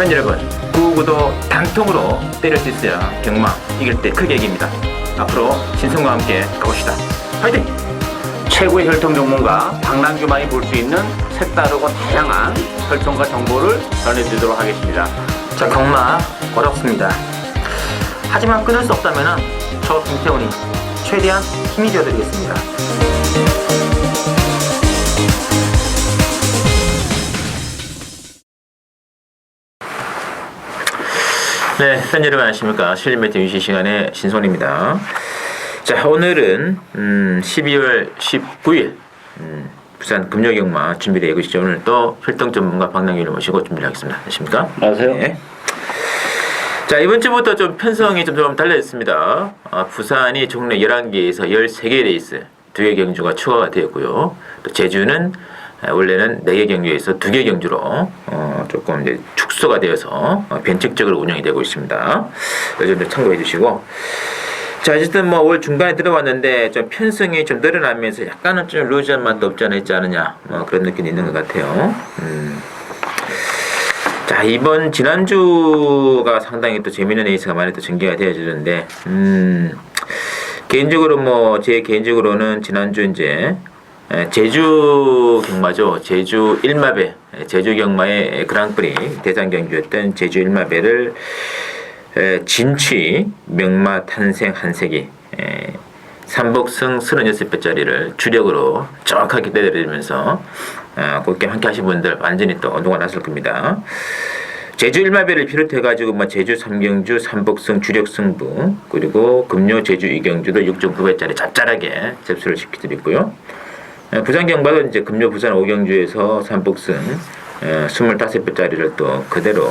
팬 여러분, 구구도 단통으로 때릴 수 있어야 경마 이길 때 크게 이깁니다. 앞으로 신성과 함께 가봅시다. 화이팅! 최고의 혈통 전문가 박남규만이 볼 수 있는 색다르고 다양한 혈통과 정보를 전해드리도록 하겠습니다. 자, 경마 어렵습니다. 하지만 끊을 수 없다면 저 김태훈이 최대한 힘이 되어드리겠습니다. 네, 팬 여러분 안녕하십니까. 실린 매트 유시 시간의 신손입니다. 자, 오늘은 음, 12월 19일 음, 부산 금요경마 준비되어 계시죠. 오늘 또 혈통 전문가 박남규를 모시고 준비를 하겠습니다. 안녕하십니까? 안녕하세요. 네. 자, 이번 주부터 좀 편성이 좀, 좀 달라졌습니다. 아, 부산이 종로 11개에서 13개 레이스, 2개 경주가 추가가 되었고요. 또 제주는 아, 원래는 4개 경주에서 2개 경주로 어, 조금 이제 축소가 되어서 어, 변칙적으로 운영이 되고 있습니다. 요즘 참고해 주시고. 자, 어쨌든 뭐 올 중반에 들어왔는데 좀 편성이 좀 늘어나면서 약간은 좀 루즈한 맛도 없지 않아 있지 않느냐. 뭐 그런 느낌이 있는 것 같아요. 음. 자 이번 지난주가 상당히 또 재미있는 레이스가 많이 또 전개가 되어지는데 음 개인적으로 뭐 제 개인적으로는 지난주 이제 에, 제주 경마죠 제주 일마배 에, 제주 경마의 그랑프리 대상 경주였던 제주 일마배를 에, 진취 명마 탄생 한 세기 에, 삼복승 36배짜리를 주력으로 정확하게 때려드리면서 어, 그 게임 함께 하신 분들 완전히 또 언동가 났을 겁니다. 제주 일마배를 비롯해가지고 뭐 제주 삼경주 삼복승 주력 승부 그리고 금요 제주 이경주도 6.9배짜리 짭짤하게 접수를 시켜드렸고요. 어, 부산 경마도 이제 금요 부산 오경주에서 삼복승 어, 25배짜리를 또 그대로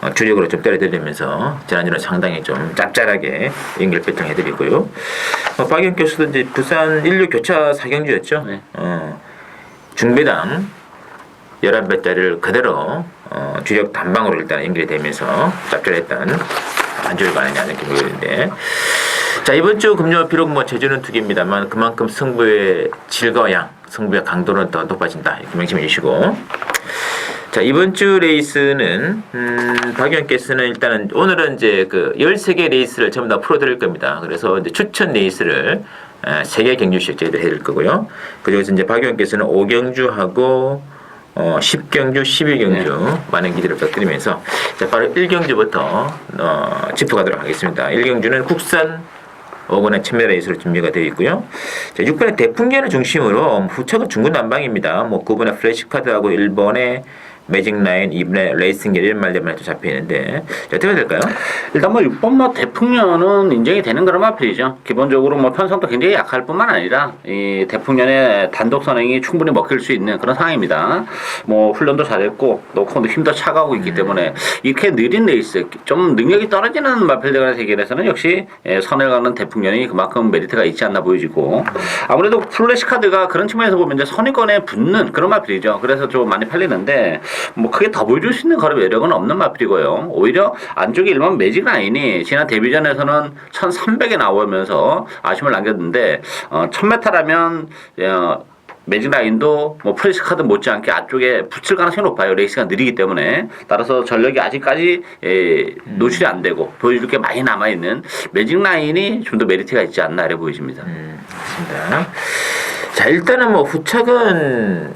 어, 주력으로 좀 때려드리면서 지난주는 상당히 좀 짭짤하게 연결 배팅해드리고요. 어, 박영 교수도 이제 부산 인류 교차 사경주였죠. 네. 어, 중배당 11배짜리를 그대로 어, 주력 단방으로 일단 연결이 되면서 짭짤했던 한 주일 가느냐 이렇게 보이는데 자 이번 주 금요 비록 뭐 제주는 두 개입니다만 그만큼 승부의 질과 양 승부의 강도는 더 높아진다. 이렇게 명심해 주시고. 자 이번 주 레이스는 음, 박영께서는 일단은 오늘은 이제 그 13개 레이스를 전부 다 풀어드릴 겁니다. 그래서 이제 추천 레이스를 어, 세개 경주씩 저희들 해드릴 거고요. 그중에서 이제 박영께서는 5경주하고 어, 10경주, 12경주 많은 기대를 부탁드리면서. 자, 바로 1경주부터 어, 짚어가도록 하겠습니다. 1경주는 국산 5번의 천매 레이스로 준비가 되어 있고요. 자, 6번의 대풍년을 중심으로 후차가 중구 난방입니다. 뭐 9번의 플래시카드하고 1번의 매직 라인, 2번의 레이싱 길 1말대만 또 잡혀 있는데 자, 어떻게 될까요? 일단 뭐 6번마 대풍년은 인정이 되는 그런 마필이죠. 기본적으로 뭐 편성도 굉장히 약할 뿐만 아니라 이 대풍년의 단독 선행이 충분히 먹힐 수 있는 그런 상황입니다. 뭐 훈련도 잘했고 놓고도 힘도 차가고 있기 때문에 이렇게 느린 레이스 좀 능력이 떨어지는 마필들과의 대결에서는 역시 예, 선을 가는 대풍년이 그만큼 메리트가 있지 않나 보여지고 아무래도 플래시 카드가 그런 측면에서 보면 이제 선의권에 붙는 그런 마필이죠. 그래서 좀 많이 팔리는데 뭐 크게 더 보여줄 수 있는 그런 매력은 없는 마필이고요. 오히려 안쪽에 일반 매직 라인이 지난 데뷔전에서는 1,300에 나오면서 아쉬움을 남겼는데 어, 1000m라면 어, 매직 라인도 뭐 프레시 카드 못지않게 앞쪽에 붙일 가능성이 높아요. 레이스가 느리기 때문에 따라서 전력이 아직까지 에, 노출이 안 되고 보여줄 게 많이 남아 있는 매직 라인이 좀 더 메리트가 있지 않나 이래 보여집니다. 음, 맞습니다. 자, 일단은 뭐 후착은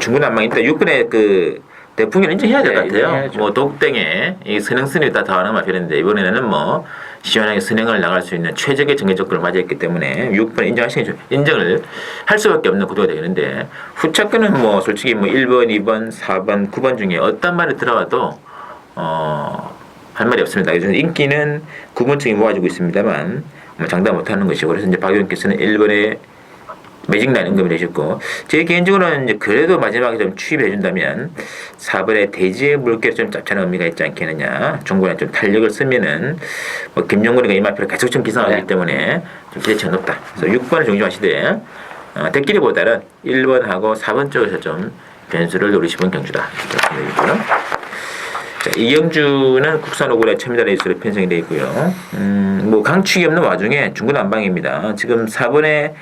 중구난방인데 6번에 그 대풍을 인정해야 될 것 네, 같아요. 인정해야죠. 뭐 독땡에 이 선행선이 다 더하는 마필인데 이번에는 뭐 시원하게 선행을 나갈 수 있는 최적의 정해 조건을 맞이했기 때문에 6번 인정하시는 게 좋- 인정을 할 수밖에 없는 구도가 되겠는데 후착권은 뭐 솔직히 뭐 1번, 2번, 4번, 9번 중에 어떤 말이 들어와도 어, 할 말이 없습니다. 그래서 인기는 9번층이 모아지고 있습니다만 뭐 장담 못하는 것이고 그래서 이제 박 의원께서는 1번에 매직라인 언급을 해주셨고 제 개인적으로는 이제 그래도 마지막에 좀 추입해 준다면 4번에 대지의 물결 좀 짭짤한 의미가 있지 않겠느냐 중간에 좀 탄력을 쓰면은 뭐 김용근이가 이마표를 계속 좀 기상하기 네. 때문에 좀 기대치가 높다 그래서 6번을 중심하시되 어, 대끼리보다는 1번하고 4번 쪽에서 좀 변수를 노리시는 경주다 자, 이경주는 국산 오골의 첨단 레이스로 편성이 되어 있고요. 음, 뭐 강축이 없는 와중에 중구난방입니다. 지금 4번에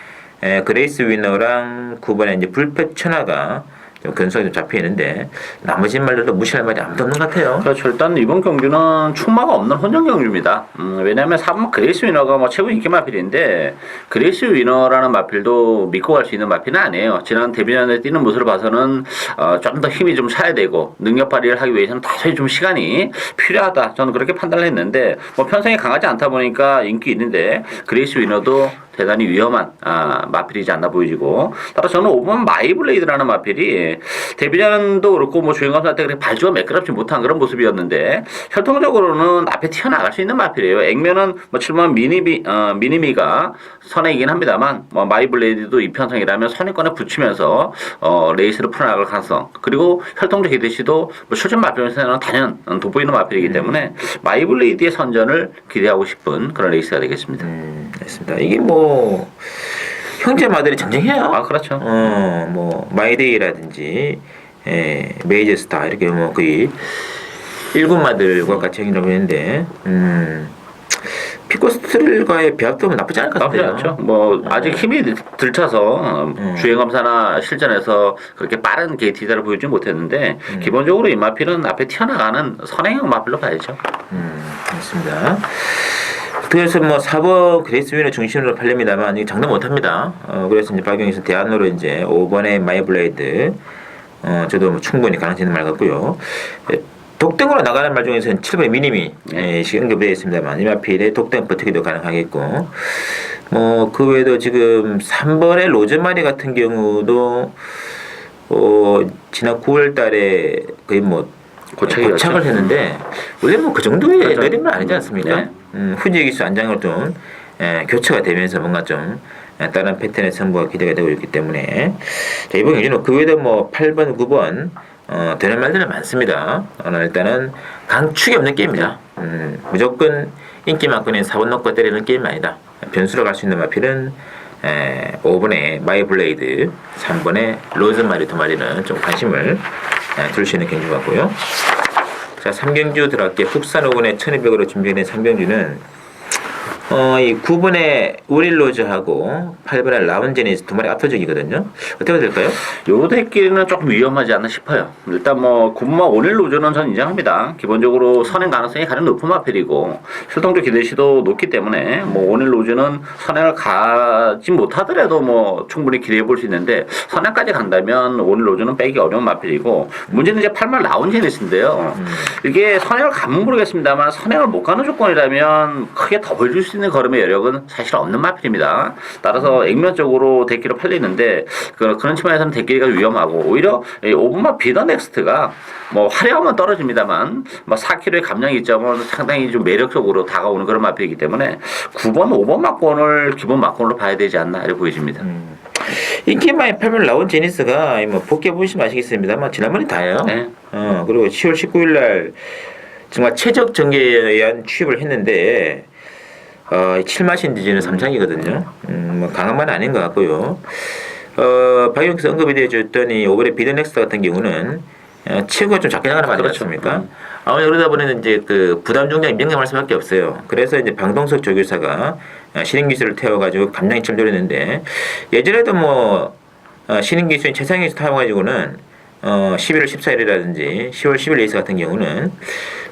에, 그레이스 위너랑 9번에 이제 불패 천하가 좀 근소하게 좀 잡혀 있는데 나머지 말들도 무시할 말이 아무도 없는 것 같아요. 그렇죠. 일단 이번 경주는 충마가 없는 혼전 경주입니다. 음, 왜냐하면 3번 그레이스 위너가 뭐 최고 인기 마필인데 그레이스 위너라는 마필도 믿고 갈 수 있는 마필은 아니에요. 지난 데뷔전에 뛰는 모습을 봐서는 어, 좀더 힘이 좀 차야 되고 능력 발휘를 하기 위해서는 다소히 좀 시간이 필요하다. 저는 그렇게 판단을 했는데 뭐 편성이 강하지 않다 보니까 인기 있는데 그레이스 위너도 대단히 위험한 아, 마필이지 않나 보이지고 따라 저는 5번 마이블레이드라는 마필이 데뷔전도 그렇고 뭐 주행감사 때 그렇게 발주가 매끄럽지 못한 그런 모습이었는데 혈통적으로는 앞에 튀어나갈 수 있는 마필이에요. 액면은 뭐 7번 미니미 어, 미니미가 선행이긴 합니다만 뭐 마이블레이드도 이 편성이라면 선행권에 붙이면서 어, 레이스를 풀어나갈 가능성 그리고 혈통적 기대시도 뭐 출전 마필에서는 단연 돋보이는 마필이기 때문에 마이블레이드의 선전을 기대하고 싶은 그런 레이스가 되겠습니다. 음, 알겠습니다. 이게 뭐 형제마들이 전쟁해요. 아 그렇죠. 어, 뭐 마이데이라든지 예, 메이저 스타 이렇게 뭐 거의 일군마들과 같이 행동을 했는데 음, 피코스트릴과의 배합도 나쁘지 않을 것 나쁘지 같아요. 않죠. 뭐 아직 힘이 들쳐서 어, 음. 주행검사나 실전에서 그렇게 빠른 게이티자를 보여주지 못했는데 음. 기본적으로 이 마필은 앞에 튀어나가는 선행형 마필로 봐야죠. 음, 그렇습니다. 그래서 뭐 4번 그레이스 윈을 중심으로 팔립니다만 이게 장담 못합니다. 어, 그래서 이제 박용희 선 대안으로 이제 5번의 마이블레이드 어, 저도 뭐 충분히 가능성이 말 같고요. 예, 독등으로 나가는 말 중에서는 7번의 미니미 예, 시 언급되어 있습니다만 이마필의 독등 버티기도 가능하겠고 뭐 그 외에도 지금 3번의 로즈마리 같은 경우도 어, 지난 9월 달에 거의 뭐. 고착을 했는데 원래 뭐 그 정도의 그렇죠. 내림은 아니지 않습니까? 네. 음, 후지 기수 안장으로 좀 예, 교체가 되면서 뭔가 좀 예, 다른 패턴의 승부가 기대가 되고 있기 때문에 자, 이번 경기는 그 외에도 뭐 8번, 9번 어, 되는 말들은 많습니다. 어, 일단은 강축이 없는 게임이다. 음, 무조건 인기 많고는 4번 넣고 때리는 게임이 아니다. 변수로 갈 수 있는 마필은 에, 5번의 마이블레이드, 3번의 로즈마리 두 마리는 좀 관심을 에, 둘수 있는 경주 같고요. 자, 3경주 들어갈게요. 국산 5번의 1200으로 준비된 3경주는 어, 이 9번의 우릴로즈하고 8번의 라운제니스 두 마리 압도적이거든요. 어떻게 될까요? 요 대끼리는 조금 위험하지 않나 싶어요. 일단 뭐 군마 오닐 로즈는 전 인정합니다. 기본적으로 선행 가능성이 가장 높은 마필이고 출동적 기대시도 높기 때문에 뭐 오닐 로즈는 선행을 가지 못하더라도 뭐 충분히 기대해 볼 수 있는데 선행까지 간다면 오닐 로즈는 빼기 어려운 마필이고 문제는 이제 8말 라운 제니스인데요. 이게 선행을 가면 모르겠습니다만 선행을 못 가는 조건이라면 크게 더 보여줄 수 있는 걸음의 여력은 사실 없는 마필입니다. 따라서 액면적으로 대기로 팔리는데 그, 그런 측면에서는 대기가 위험하고 오히려 이 오브마 비더 넥스트가 뭐 화려하면 떨어집니다만 뭐 4kg의 감량 이점은 상당히 좀 매력적으로 다가오는 그런 마필이기 때문에 9번, 5번 막권을 기본 막권으로 봐야 되지 않나 이렇게 보여집니다. 인기 많이 팔면 라운 제니스가 뭐 복귀 보시면 아시겠습니다만 지난번에 다예요. 네. 어, 그리고 10월 19일 날 정말 최적 전개에 의한 취입을 했는데 어, 7마신 디즈는 3창이거든요. 음, 뭐 강한 만 아닌 것 같고요. 어, 박용께서 언급이 되어줬더니 오버레 비드넥스 같은 경우는 어, 체구가 좀 작게 나가는 거 그렇죠. 아니겠습니까? 아무래도 그러다 보니 이제 그 부담 중량이 명령할 수밖에 없어요. 그래서 이제 방동석 조교사가 어, 신인 기술을 태워가지고 감량이 첨돌했는데 예전에도 뭐 어, 신인 기술인 최상위에서 타워가지고는 어, 11월 14일이라든지 10월 10일 레이스 같은 경우는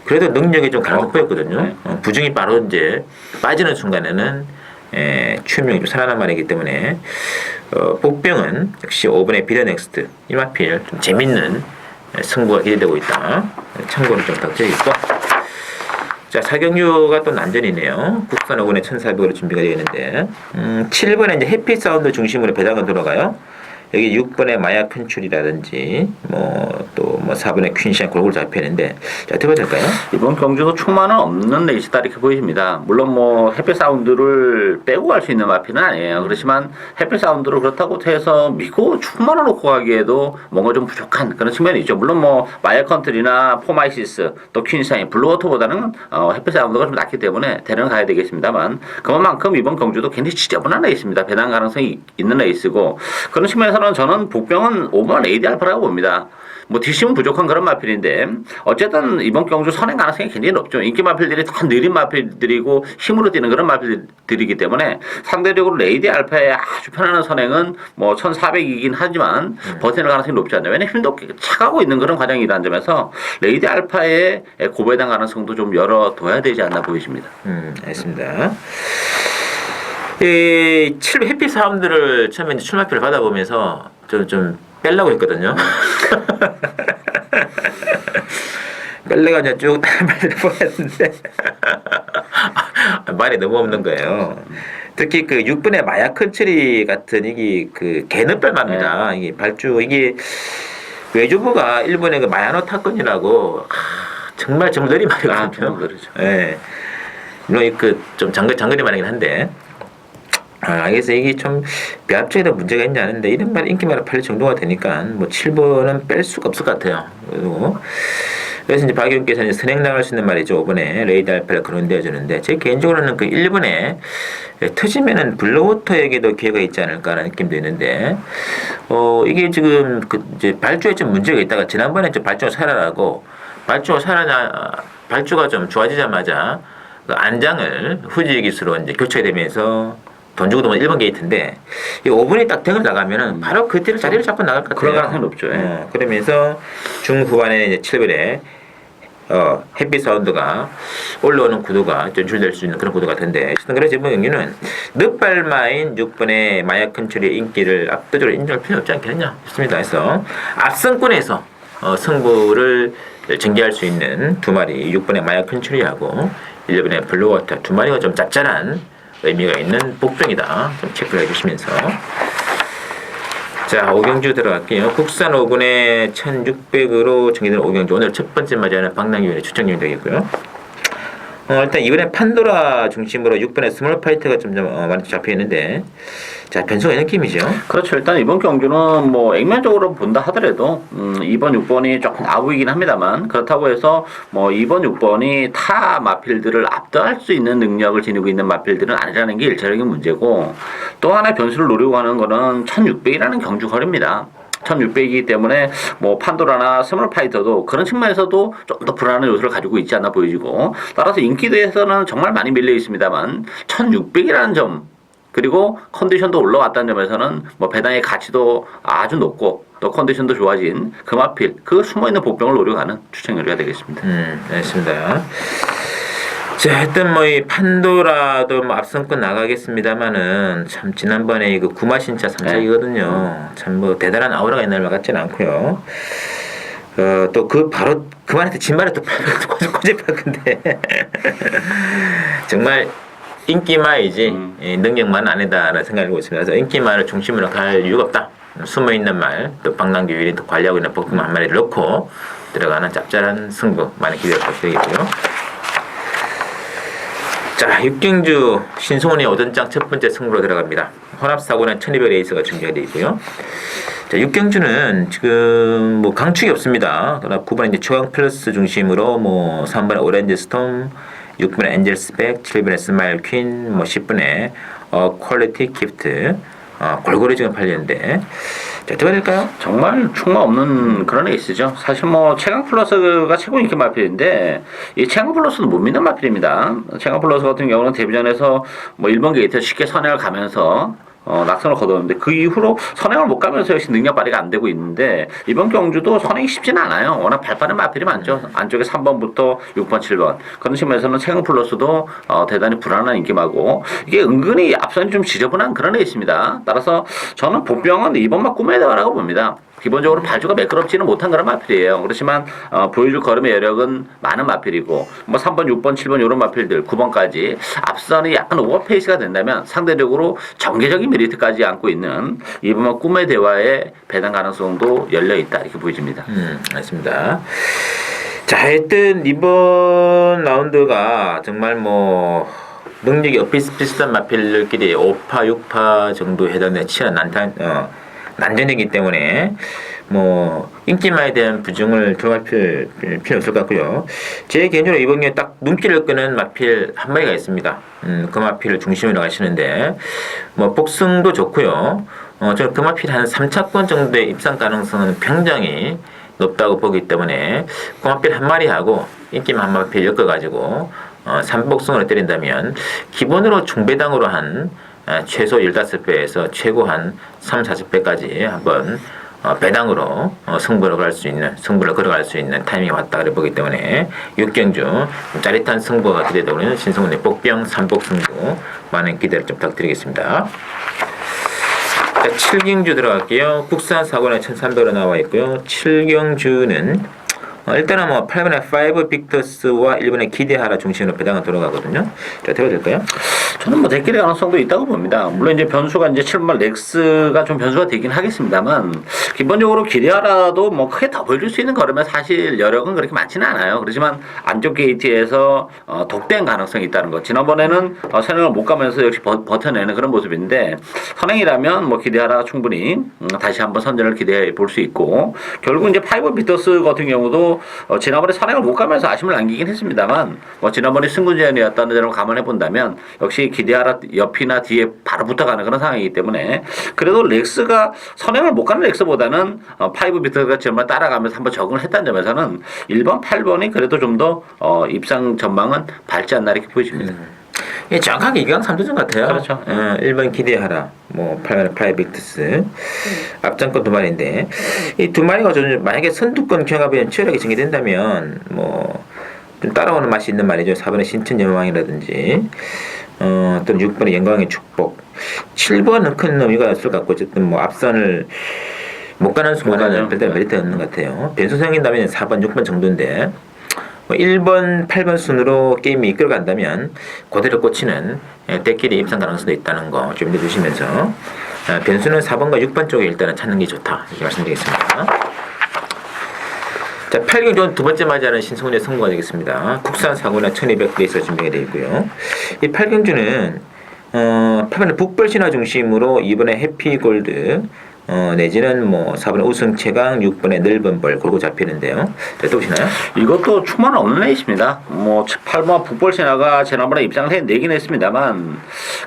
그래도 능력이 좀 가능성 어, 보였거든요. 네. 어, 부중이 바로 이제 빠지는 순간에는 에, 취업력이 좀 살아난 말이기 때문에 어, 복병은 역시 5번의 비더넥스트 이마필 좀 재밌는 에, 승부가 기대되고 있다. 참고는 좀 부탁드리겠고 자, 사경유가 또 난전이네요. 국산 5번의 1400으로 준비가 되어 있는데, 음, 7번에 이제 해피 사운드 중심으로 배당은 돌아가요. 여기 6번의 마약 편출이라든지, 뭐, 또, 뭐, 4번의 퀸시안 골고루 잡혀 있는데, 자, 어떻게 될까요? 이번 경주도 충만은 없는 레이스다 이렇게 보입니다. 물론 뭐 햇빛 사운드를 빼고 갈 수 있는 마피는 아니에요. 그렇지만 햇빛 사운드를 그렇다고 해서 믿고 충만을 놓고 가기에도 뭔가 좀 부족한 그런 측면이 있죠. 물론 뭐 마이어 컨트리나 포마이시스 또 퀸샤인 블루워터보다는 어, 햇빛 사운드가 좀 낮기 때문에 대는 가야 되겠습니다만 그만큼 이번 경주도 굉장히 지저분한 레이스입니다. 배당 가능성이 있는 레이스고 그런 측면에서 는 저는 복병은 5번 레이디 알파라고 봅니다. 뭐 뒷심은 부족한 그런 마필인데 어쨌든 이번 경주 선행 가능성이 굉장히 높죠. 인기 마필들이 다 느린 마필들이고 힘으로 뛰는 그런 마필들이기 때문에 상대적으로 레이디 알파의 아주 편안한 선행은 뭐 1,400이긴 하지만 버티는 가능성이 높지 않나요? 왜냐면 힘도 차가고 있는 그런 과정이라는 점에서 레이디 알파의 고배당 가능성도 좀 열어둬야 되지 않나 보이십니다. 음, 알겠습니다. 이7 해피 사람들을 처음에 이제 출마표를 받아보면서 좀, 좀 빼려고 했거든요. 뺄래가 이제 쭉 말을 보냈는데 말이 너무 없는 거예요. 특히 그 6분의 마약 컨트리 같은 이게 그 개는별마입니다. 이게 발주 이게 외교부가 일본의 그 마야노 타건이라고 아, 정말 아, 말이거든요. 정말 느리죠. 예. 물론 그좀 장거 장거리 말이긴 한데. 아, 그래서 이게 좀 배합적에도 문제가 있지 않은데 이런 말 인기말에 팔릴 정도가 되니까 뭐 7번은 뺄 수가 없을 것 같아요. 그리고 그래서 이제 박 의원께서는 선행 나갈 수 있는 말이죠. 이번에 레이드 알파를 거론되어 주는데 제 개인적으로는 그 1번에 터지면은 블루워터에게도 기회가 있지 않을까라는 느낌도 있는데 어 이게 지금 그 이제 발주에 좀 문제가 있다가 지난번에 좀 발주가 살아나고 발주가 살아나 발주가 좀 좋아지자마자 그 안장을 후지 기수로 이제 교체되면서 돈 주고 도면 1번 게이트인데 이 5분이 딱 등을 나가면은 바로 그때를 자리를 잡고 나갈 것 같아요. 그럴 가능성이 높죠, 예. 어, 그러면서 중후반에 이제 7번에 어, 햇빛 사운드가 올라오는 구도가 연출될 수 있는 그런 구도 같은데 그래서 이번 경기는 늦발마인 6번의 마약 컨트리의 인기를 압도적으로 인정할 필요 없지 않겠느냐 싶습니다. 그래서 앞선권에서 어, 승부를 전개할 수 있는 두 마리 6번의 마약 컨트리하고 1번의 블루워터 두 마리가 좀 짭짤한 의미가 있는 복종이다. 좀 체크를 해주시면서 자, 오경주 들어갈게요. 국산 5군에 1600으로 정해진 오경주. 오늘 첫 번째 맞이하는 박남기원의 추천님이 되겠고요. 어, 일단 이번에 판도라 중심으로 6번에 스몰 파이터가 좀, 좀 어, 많이 잡혀 있는데, 자, 변수가 있는 느낌이죠. 그렇죠. 일단 이번 경주는 뭐 액면적으로 본다 하더라도 음, 2번, 6번이 조금 아부이긴 합니다만 그렇다고 해서 뭐 2번, 6번이 타 마필들을 압도할 수 있는 능력을 지니고 있는 마필들은 아니라는 게 일차적인 문제고 또 하나의 변수를 노리고 하는 거는 1600이라는 경주 거리입니다. 1600이기 때문에 뭐 판도라나 스몰 파이터도 그런 측면에서도 좀 더 불안한 요소를 가지고 있지 않나 보여지고 따라서 인기도에서는 정말 많이 밀려 있습니다만 1600이라는 점 그리고 컨디션도 올라왔다는 점에서는 뭐 배당의 가치도 아주 높고 또 컨디션도 좋아진 금화필 그 숨어있는 복병을 노려가는 추천 요리가 되겠습니다. 음, 알겠습니다. 자, 하여튼 뭐 이 판도라도 뭐 앞선권 나가겠습니다만은 참 지난번에 그 구마신차 3작이거든요. 참 뭐 대단한 아우라가 있는 것 같지는 않고요. 어, 또 그 바로 그만한테 진말에 또 꼬집할 건데 정말 인기마이지 음. 이 능력만 아니다라는 생각을 하고 있습니다. 그래서 인기마를 중심으로 갈 이유가 없다. 숨어 있는 말, 또 방랑기 위에 또 관리하고 있는 복숭아 한 마리를 넣고 들어가는 짭짤한 승부 많이 기대해 부탁드리겠고요. 자, 육경주 신송원의 오전장 첫 번째 승부로 들어갑니다. 혼합사고는 1200 레이스가 준비가 되어 있고요. 자, 육경주는 지금 뭐 강축이 없습니다. 그러나 9번 이제 초강 플러스 중심으로 뭐 3번에 오렌지 스톰, 6번에 엔젤스백, 7번에 스마일 퀸, 뭐 10번에 어 퀄리티 기프트 어, 골고루 지금 팔리는데 자, 어떻게 될까요? 정말 충마 없는 그런 에이스죠. 사실 뭐 최강 플러스가 최고 인기 마필인데 이 최강 플러스는 못 믿는 마필입니다. 최강 플러스 같은 경우는 데뷔전에서 뭐 1번 게이트 쉽게 선행을 가면서 어, 낙선을 거뒀는데 그 이후로 선행을 못 가면서 역시 능력 발휘가 안 되고 있는데 이번 경주도 선행이 쉽지는 않아요. 워낙 발빠른 마필이 많죠. 안쪽에 3번부터 6번, 7번. 그런 측면에서는 최강 플러스도 어, 대단히 불안한 인기마고 이게 은근히 앞선이 좀 지저분한 그런 애 있습니다. 따라서 저는 복병은 이번만 꿈의 대화라고 봅니다. 기본적으로 발주가 매끄럽지는 못한 그런 마필이에요. 그렇지만 어, 보여줄 걸음의 여력은 많은 마필이고 뭐 3번, 6번, 7번 이런 마필들 9번까지 앞선이 약간 오버페이스가 된다면 상대적으로 정계적인 메리트까지 안고 있는 이번만 꿈의 대화의 배당 가능성도 열려 있다 이렇게 보여집니다. 음, 알겠습니다. 자, 하여튼 이번 라운드가 정말 뭐 능력이 비슷비슷한 마필들끼리 5파, 6파 정도 해당되는 치열한 난탄, 어, 난전이기 때문에 뭐 인기마에 대한 부정을 들어갈 필요, 필요 없을 것 같고요. 제 개인적으로 이번 경에 딱 눈길을 끄는 마필 한 마리가 있습니다. 음, 그 마필을 중심으로 가시는데 뭐 복승도 좋고요. 어, 저는 그 마필 한 3차권 정도의 입상 가능성은 굉장히 높다고 보기 때문에 고마필 한 마리하고 인기만 한 마리 엮어가지고 어, 삼복승으로 때린다면 기본으로 중배당으로 한 어, 최소 15배에서 최고 한 3, 40배까지 한번 어, 배당으로 어, 승부를 걸을 수 있는 승부를 걸어갈 수 있는 타이밍이 왔다 그래 보기 때문에 육경주 좀 짜릿한 승부가 기대되는 신성훈의 복병 삼복 승부 많은 기대를 좀 부탁드리겠습니다. 자, 7경주 들어갈게요. 국산 사고는 1,300원 나와 있고요. 7경주는 어, 일단은 뭐 8번의 5 빅터스와 1번의 기대하라 중심으로 배당은 들어가거든요. 자, 들어도 될까요? 저는 뭐 대길의 가능성도 있다고 봅니다. 물론 이제 변수가 이제 7번 렉스가 좀 변수가 되긴 하겠습니다만 기본적으로 기대하라도 뭐 크게 더 보여줄 수 있는 걸으면 사실 여력은 그렇게 많지는 않아요. 그렇지만 안쪽 게이트에서 어, 독된 가능성이 있다는 것. 지난번에는 어, 선행을 못 가면서 역시 버, 버텨내는 그런 모습인데 선행이라면 뭐 기대하라 충분히 음, 다시 한번 선전을 기대해 볼 수 있고 결국 이제 파이브 비터스 같은 경우도 어, 지난번에 선행을 못 가면서 아쉬움을 남기긴 했습니다만 뭐 지난번에 승군제한이었다는 점을 감안해 본다면 역시 기대하라 옆이나 뒤에 바로 붙어가는 그런 상황이기 때문에 그래도 렉스가 선행을 못 가는 렉스보다는 어, 파이브 비터가 정말 따라가면서 한번 적응을 했다는 점에서는 1번, 8번이 그래도 좀더 어, 입상 전망은 밝지 않나 이렇게 보여집니다. 예, 정확하게 이강 3도전 같아요. 그렇죠. 어, 1번 기대하라. 뭐 8번의 프라이빅트스. 앞장권 두 마리인데 이 두 마리가 좀 만약에 선두권 경합이 치열하게 전개된다면 뭐 좀 따라오는 맛이 있는 말이죠. 4번의 신천 여왕이라든지 어, 또는 6번의 영광의 축복. 7번은 큰 의미가 있을 것 같고 어쨌든 뭐 앞선을 못 가는. 순간은 별다른 메리트가 없는 것 같아요. 변수 생긴다면 4번, 6번 정도인데 뭐 1번, 8번 순으로 게임이 이끌어간다면 그대로 꽂히는 예, 때끼리 입상 가능성도 있다는 거좀 염두에 두시면서 아, 변수는 4번과 6번 쪽에 일단은 찾는 게 좋다 이렇게 말씀드리겠습니다. 자, 8경전 두 번째 맞이하는 신성훈의 선거가 되겠습니다. 국산 사고나 1200베이스가 준비가 되어 있고요. 이 8경주는 어, 8번의 북벌 신화 중심으로 2번의 해피골드 어, 내지는 뭐 4번의 우승 최강, 6번의 넓은 벌 골고 잡히는데요. 자, 또 보시나요? 이것도 충만 없는 레이스입니다. 뭐 8번 북볼 신화가 지난번에 해 내긴 했습니다만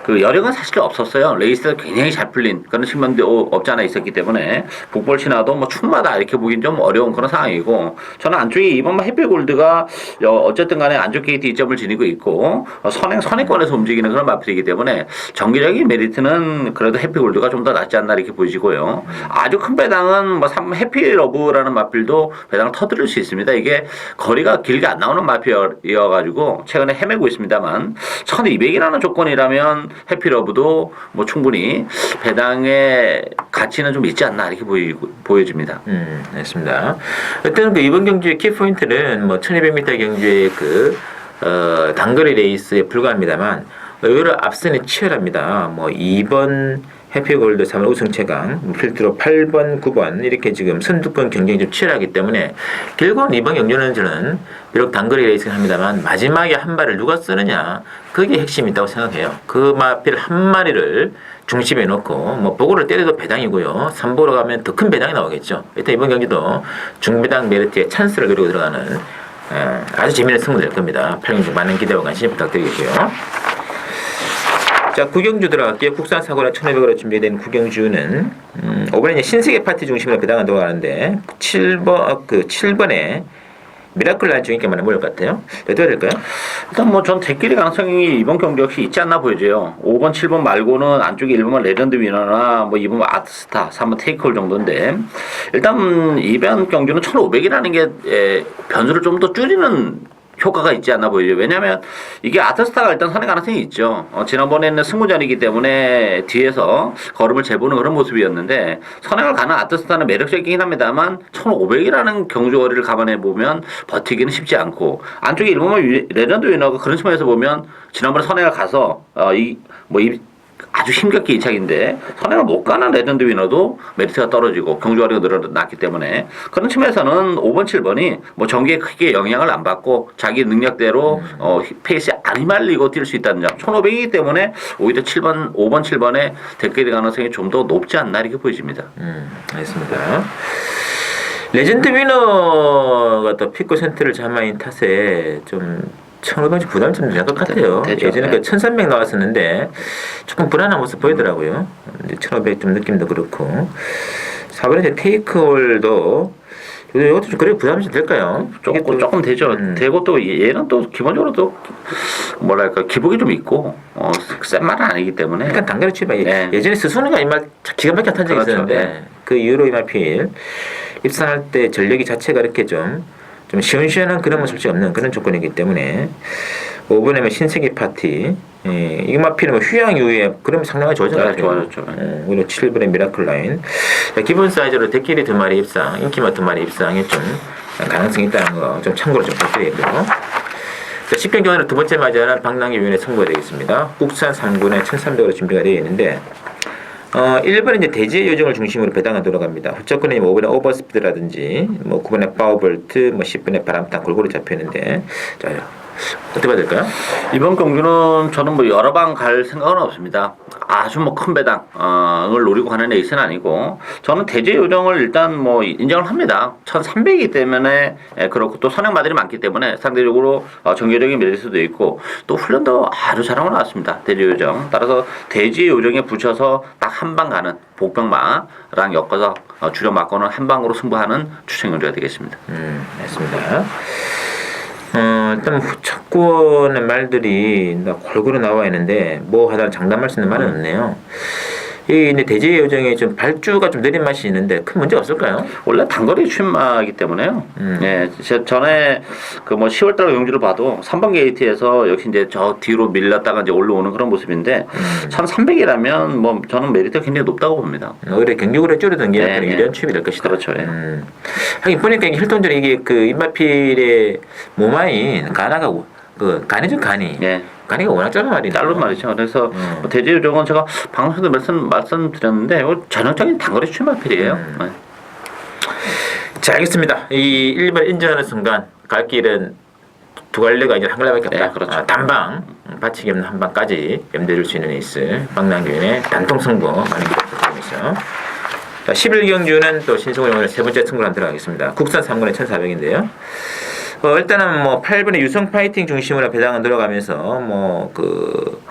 그 여력은 사실 없었어요. 레이스가 굉장히 잘 풀린 그런 측면도 없지 않아 있었기 때문에 북볼 신화도 뭐 충마다 이렇게 보긴 좀 어려운 그런 상황이고 저는 안쪽에 이번 해피골드가 어, 어쨌든 간에 안쪽 게이트 이점을 지니고 있고 어, 선행 선행권에서 움직이는 그런 마필이기 때문에 정기적인 메리트는 그래도 해피골드가 좀 더 낫지 않나 이렇게 보이시고요. 아주 큰 배당은 뭐 3, 해피러브라는 마필도 배당을 터뜨릴 수 있습니다. 이게 거리가 길게 안 나오는 마필이어가지고 최근에 헤매고 있습니다만 1200이라는 조건이라면 해피러브도 뭐 충분히 배당의 가치는 좀 있지 않나 이렇게 보이, 보여집니다. 음, 알겠습니다. 일단 그 이번 경주의 키포인트는 뭐 1200m 경주의 그, 어, 단거리 레이스에 불과합니다만 의외로 앞선이 치열합니다. 뭐 2번 해피골드 3번 우승 최강, 뭐 필두로 8번, 9번 이렇게 지금 선두권 경쟁이 좀 치열하기 때문에 결국은 이번 경주는 저는 비록 단거리 레이스를 합니다만 마지막에 한 발을 누가 쓰느냐 그게 핵심이 있다고 생각해요. 그 마필 한 마리를 중심에 놓고 뭐 보고를 때려도 배당이고요. 3보로 가면 더 큰 배당이 나오겠죠. 일단 이번 경기도 중배당 메리트에 찬스를 그리고 들어가는 에, 아주 재미있는 승부 될 겁니다. 8경주 많은 기대와 관심 부탁드리겠고요. 자, 구경주 들어갈게요. 국산 사고라 1,500원에 준비된 구경주는 음, 이번에 신세계 파티 중심으로 배당을 들어가는데 7번 어, 그 7번에 미라클 라인 중에 많이 모일 것 같아요. 네, 어떻게 될까요? 일단 뭐 전 대끼리 가능성이 이번 경기 역시 있지 않나 보여져요. 5번, 7번 말고는 안쪽에 1번은 레전드 위너나 뭐 2번 아트스타, 3번 테이크홀 정도인데 일단 이번 경기는 1,500이라는 게 에, 변수를 좀 더 줄이는 효과가 있지 않나 보여요. 왜냐하면 이게 아트스타가 일단 선행 가능성이 있죠. 어, 지난번에는 승무전이기 때문에 뒤에서 걸음을 재보는 그런 모습이었는데 선행을 가는 아트스타는 매력적이긴 합니다만 1,500이라는 경주거리를 감안해 보면 버티기는 쉽지 않고 안쪽에 일본의 레전드 위너가 그런 측면에서 보면 지난번에 선행을 가서 어, 이뭐 아주 힘겹게 이착인데 선행을 못 가는 레전드 위너도 메리트가 떨어지고 경주거리가 늘어났기 때문에 그런 측면에서는 5번, 7번이 뭐 전기에 크게 영향을 안 받고 자기 능력대로 어, 페이스에 안 휘말리고 뛸 수 있다는 점 1500이기 때문에 오히려 7번, 5번, 7번의 댓글이 가능성이 좀 더 높지 않나 이렇게 보여집니다. 음, 알겠습니다. 레전드 위너가 또 피코 센터를 잠아인 탓에 좀 1500지 부담 좀될것 같아요. 되죠. 예전에 네. 그1300 나왔었는데 조금 불안한 모습 보이더라고요. 이제 1500 좀 느낌도 그렇고. 4번에 이제 테이크홀도 이것도 좀 그래 부담이 좀 될까요? 조금 또- 조금 되죠. 음. 되고 또 얘는 또 기본적으로 또 뭐랄까 기복이 좀 있고 어, 센 말은 아니기 때문에 약간 단거리 출발. 네. 예전에 스순이가 이말 기가 막히게 탄 적이 그렇죠. 있었는데 네. 그 이후로 이마필 입상할 때 전력이 자체가 이렇게 좀, 좀 시원시원한 그런 모습이 없는 그런 조건이기 때문에 5분에 신세계 파티 예, 이마필은 뭐 휴양 이후에 그러면 상당히 네, 같아요. 좋아졌죠. 어, 그리고 7분의 미라클 라인 자, 기본 사이즈로 대끼리 두 마리 입상, 인기마 두 마리 입상이 좀 가능성이 있다는 거 좀 참고로 좀 부탁드리고요. 자, 10경 경우는 두 번째 맞이하는 박랑기 위원회 선고가 되겠습니다. 국산 3군에 1,300으로 준비가 되어 있는데 어, 1번은 이제 대지의 요정을 중심으로 배당을 돌아갑니다. 훌쩍거리 5번에 오버스피드라든지 뭐 9번에 파워볼트, 뭐 10번에 바람탄 골고루 잡혀 있는데 자, 어떻게 봐야 될까요? 이번 경주는 저는 뭐 여러 방 갈 생각은 없습니다. 아주 뭐 큰 배당을 노리고 가는 레이스는 아니고 저는 대제 요정을 일단 뭐 인정을 합니다. 1,300이기 때문에 예, 그렇고 또 선행마들이 많기 때문에 상대적으로 어, 정교적인 메릴 수도 있고 또 훈련도 아주 잘하고 나왔습니다. 대제 요정. 따라서 대제 요정에 붙여서 딱 한 방 가는 복병마랑 엮어서 어, 주력 맞고는 한 방으로 승부하는 추천 경주가 되겠습니다. 음, 맞습니다. 어, 일단 후착권의 말들이 나 골고루 나와 있는데 뭐 하다 장담할 수 있는 말은 없네요. 이 근데 대제 요정에 좀 발주가 좀 느린 맛이 있는데 큰 문제 없을까요? 원래 단거리 출마이기 때문에요. 음. 예, 제 전에 그 뭐 10월달 용지를 봐도 3번 게이트에서 역시 이제 저 뒤로 밀렸다가 이제 올라오는 그런 모습인데 음. 참 300이라면 뭐 저는 메리트가 굉장히 높다고 봅니다. 오히려 경력으로 줄어든 게 네, 네. 유리한 취업이 될 것이다. 그렇죠, 예. 음. 하긴 보니까 힐톤전 이게 그 임마필의 모마인 가나가 그 간이죠 간이. 예. 간이가 워낙 짧은 말이네. 짧은 말이죠. 그래서 음. 뭐 대제 요정은 제가 방송에도 말씀 말씀드렸는데 이거 전형적인 단거리 출마필이에요. 음. 예. 자, 알겠습니다. 이 1번 인정하는 순간 갈 길은 두 갈래가 이제 한 갈래밖에 없다. 네, 그렇죠. 아, 단방, 음, 받치기 없는 한 방까지 염두에 둘수 있는 에이스. 박남규의 단통 승부 많은 있어요. 자, 11경주는 또 신승호 오늘 세 번째 승부로 한 들어가겠습니다. 국산 3군에 1,400인데요. 어, 일단은 뭐 8번에 유성 파이팅 중심으로 배당은 들어가면서 뭐그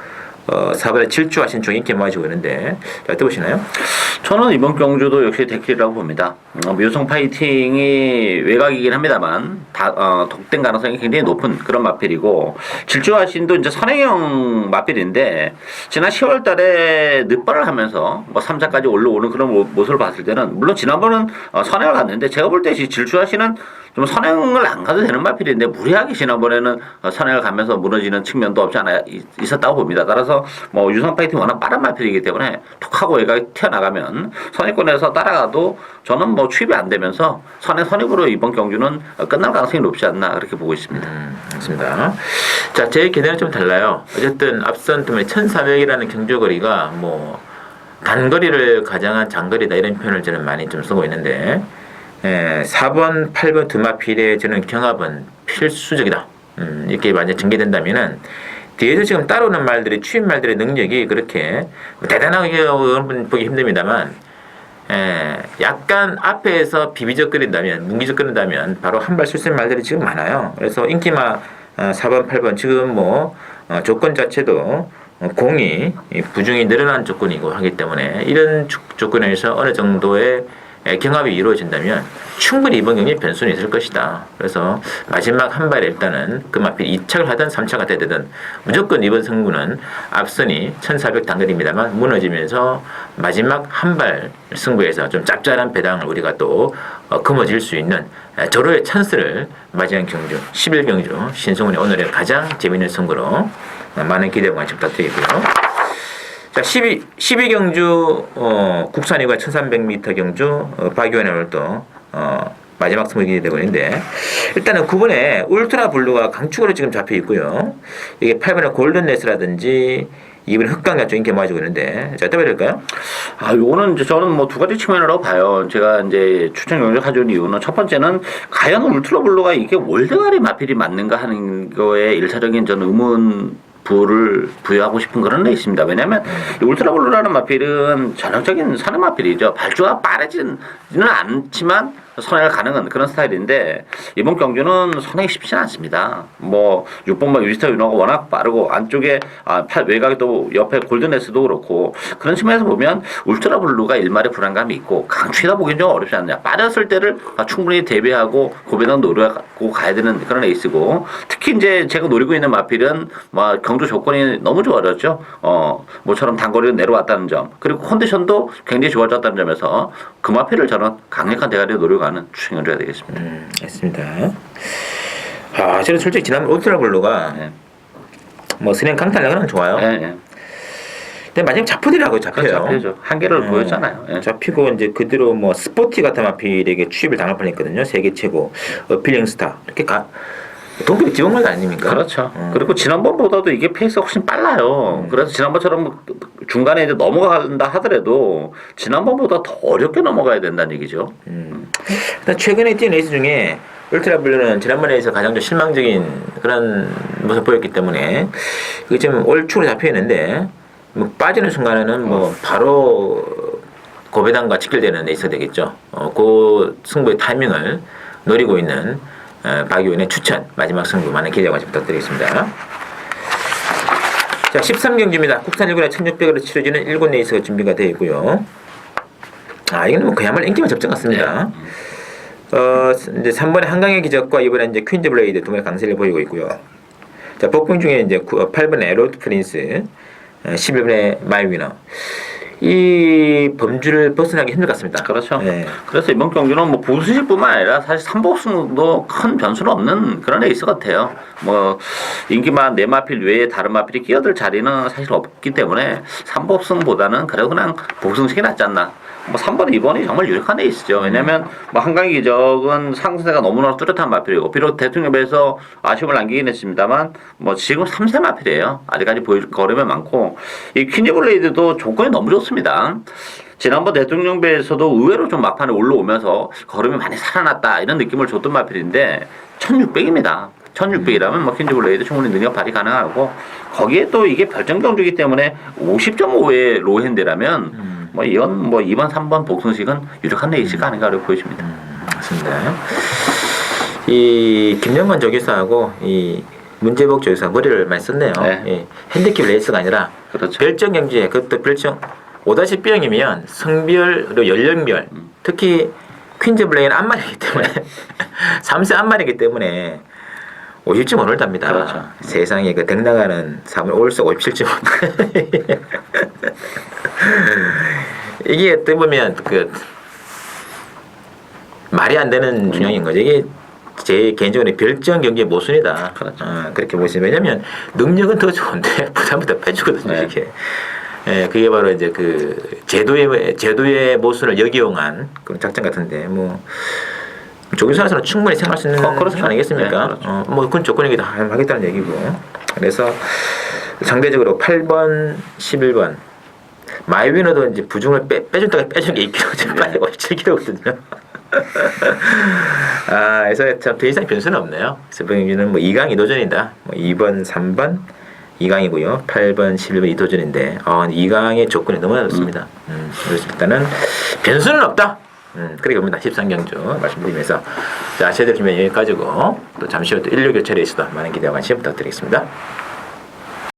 어, 4번에 질주하신 쪽 인기 모아지고 있는데 자, 어떻게 보시나요? 저는 이번 경주도 역시 데킬이라고 봅니다. 어, 묘성 파이팅이 외곽이긴 합니다만 다, 어, 독된 가능성이 굉장히 높은 그런 마필이고 질주하신도 이제 선행형 마필인데 지난 10월 달에 늦발을 하면서 뭐 3차까지 올라오는 그런 모- 모습을 봤을 때는 물론 지난번은 어, 선행을 갔는데 제가 볼 때 질주하시는 좀 선행을 안 가도 되는 마필인데 무리하게 지난번에는 어, 선행을 가면서 무너지는 측면도 없지 않아 있- 있었다고 봅니다. 따라서 뭐 유성 파이팅 워낙 빠른 마필이기 때문에 툭하고 얘가 튀어나가면 선행권에서 따라가도 저는 뭐 추입이 안 되면서 선행 선행으로 이번 경주는 어, 끝날 가능성이 높지 않나 그렇게 보고 있습니다. 음, 맞습니다. 자, 제 견해는 좀 달라요. 어쨌든 앞선 때문에 1,400이라는 경주거리가 뭐 단거리를 가장한 장거리다 이런 표현을 저는 많이 좀 쓰고 있는데 예, 4번, 8번 두 마필의 저는 경합은 필수적이다. 음, 이렇게 만약 전개된다면은 뒤에서 지금 따라오는 말들이 추임 말들의 능력이 그렇게 대단하게 보기 힘듭니다만 예, 약간 앞에서 비비적거린다면, 뭉기적거린다면 바로 한발쏠수 있는 말들이 지금 많아요. 그래서 인기마 어, 4번, 8번 지금 뭐 어, 조건 자체도 어, 공이 이 부중이 늘어난 조건이고 하기 때문에 이런 조- 조건에서 어느 정도의 에, 경합이 이루어진다면 충분히 이번 경기에 변수는 있을 것이다. 그래서 마지막 한 발에 일단은 그 마필 2차를 하든 3차가 되든 무조건 이번 승부는 앞선이 1400 단거리입니다만 무너지면서 마지막 한 발 승부에서 좀 짭짤한 배당을 우리가 또 어, 금어질 수 있는 에, 절호의 찬스를 맞이한 경주 11경주 신승훈의 오늘의 가장 재미있는 승부로 어, 많은 기대 관심 부탁드리고요. 자, 12, 12 경주, 어, 국산이가 1300m 경주, 어, 오늘 또, 어, 마지막 승부 기대되고 있는데, 일단은 9번에 울트라 블루가 강축으로 지금 잡혀 있고요. 이게 8번에 골든넷이라든지, 2번에 흑강가 쪽 인기 모아지고 있는데, 자, 될까요? 아, 요거는 이제 저는 뭐 두 가지 측면이라고 봐요. 제가 이제 추천 경력 가져온 이유는 첫 번째는 과연 울트라 블루가 이게 월드가리 마필이 맞는가 하는 거에 일차적인 저는 의문 부를 부여하고 싶은 그런 레이스입니다. 왜냐하면 이 울트라블루라는 마필은 전형적인 선행 마필이죠. 발주가 빠르지는 않지만 선행을 가능한 그런 스타일인데 이번 경주는 선행이 쉽지는 않습니다. 뭐 6번마 유리스타 윤호가 워낙 빠르고 안쪽에 아, 팔 외곽에 또 옆에 골든에스도 그렇고 그런 측면에서 보면 울트라 블루가 일말의 불안감이 있고 강추이다 보기엔 좀 어렵지 않냐. 빠졌을 때를 충분히 대비하고 고배당 노려고 가야 되는 그런 에이스고 특히 이제 제가 노리고 있는 마필은 뭐 경주 조건이 너무 좋아졌죠. 어 모처럼 단거리로 내려왔다는 점 그리고 컨디션도 굉장히 좋아졌다는 점에서 그 마필을 저는 강력한 대가리를 노려가 는 추천해줘야 되겠습니다. 음, 했습니다. 아, 저는 솔직히 지난번 울트라블루가 네. 뭐 선행 강탈력은 좋아요. 예, 예. 근데 마지막 잡히더라고요, 잡혀요. 잡혀죠. 한계를 음, 보였잖아요. 예. 잡히고 이제 그대로 뭐 스포티 같은 마필에게 취입을 당할 뻔했거든요. 세계 최고 어필링 스타 이렇게 가 동급이 지원말 아닙니까? 그렇죠. 음. 그리고 지난번보다도 이게 페이스가 훨씬 빨라요. 그래서 지난번처럼 중간에 이제 넘어간다 하더라도 지난번보다 더 어렵게 넘어가야 된다는 얘기죠. 음. 일단 최근에 뛴 레이스 중에 울트라 블루는 지난번에서 가장 좀 실망적인 그런 모습 보였기 때문에 그게 지금 올 초로 잡혀 있는데 뭐 빠지는 순간에는 뭐 바로 고배당과 직결되는 레이스가 되겠죠. 어, 그 승부의 타이밍을 노리고 있는 어, 박 의원의 추천 마지막 승부 많은 기대 관심 부탁드리겠습니다. 자, 13경기입니다. 국산 1군에 1600으로 치러지는 1군 레이스가 준비가 되어 있고요. 아, 이거는 뭐 그야말로 인기만 접전 같습니다. 어, 이제 3번에 한강의 기적과 이번에 이제 퀸즈 블레이드 두 번의 강세를 보이고 있고요. 자, 복병 중에 이제 8번에 에로드 프린스, 11번에 마이 위너. 이 범주를 벗어나기 힘들 것 같습니다. 그렇죠. 네. 그래서 이번 경기는 뭐 부수식뿐만 아니라 사실 삼복승도 큰 변수는 없는 그런 레이스 같아요. 뭐 인기만 네 마필 외에 다른 마필이 끼어들 자리는 사실 없기 때문에 삼복승보다는 그래도 그냥 복승식이 낫지 않나. 뭐 3번, 2번이 정말 유력한 레이스죠. 왜냐면 뭐 한강의 기적은 상세가 너무나 뚜렷한 마필이고 비록 대통령배에서 아쉬움을 남기긴 했습니다만 뭐 지금 3세 마필이에요. 아직까지 보여줄 걸음이 많고 이 퀸즈블레이드도 조건이 너무 좋습니다. 지난번 대통령배에서도 의외로 좀 막판에 올라오면서 걸음이 많이 살아났다 이런 느낌을 줬던 마필인데 1600입니다. 1600이라면 뭐 퀸즈블레이드 충분히 능력 발휘 가능하고 거기에 또 이게 별정 경주기 때문에 50.5의 로핸드라면 뭐 이건 뭐 2번 3번 복승식은 유력한 레이스가 아닌가라고 보여집니다. 맞습니다. 이 김영건 조교사하고 이 문재복 조교사 머리를 많이 썼네요. 네. 예, 핸디캡 레이스가 아니라 그렇죠. 별정 경주에 그것도 별정 5-B형이면 성별 그리고 연령별 특히 퀸즈 블레이는 안말이기 때문에 3세 안말이기 때문에 50점 오늘 답니다. 그렇죠. 세상에 그 댕나가는 3월 올석 57점. 이게 어떻게 보면 그 말이 안 되는 준영인 거죠. 이게 제 개인적으로 별정 경기의 모순이다. 그렇죠. 어, 그렇게 보시면 왜냐면 능력은 더 좋은데 부담보다 빼주거든요. 네. 이게. 예, 그게 바로 이제 그 제도의 제도의 모순을 역이용한 그런 작전 같은데 뭐 조교사에서는 충분히 생각할 수 있는 어, 그렇죠. 거 아니겠습니까? 네, 그렇죠. 어, 뭐 그건 조건이기도 하겠다는 얘기고. 그래서 상대적으로 8번, 11번 마이위너도 이제 부중을 빼, 빼준다가 빼준 게 2kg, 지금 빨리 57kg거든요. 아, 그래서 참더 이상 변수는 없네요. 스프링주는 뭐 2강 2도전이다. 뭐 2번, 3번 2강이고요. 8번, 11번 2도전인데 어, 2강의 조건이 너무나 좋습니다. 음, 그래서 일단은 변수는 없다. 음, 그렇게 봅니다. 13경주 말씀드리면서 자, 저희들 주면 여기까지고 또 잠시 후또 16교차례에 있어도 많은 기대와 관심 부탁드리겠습니다.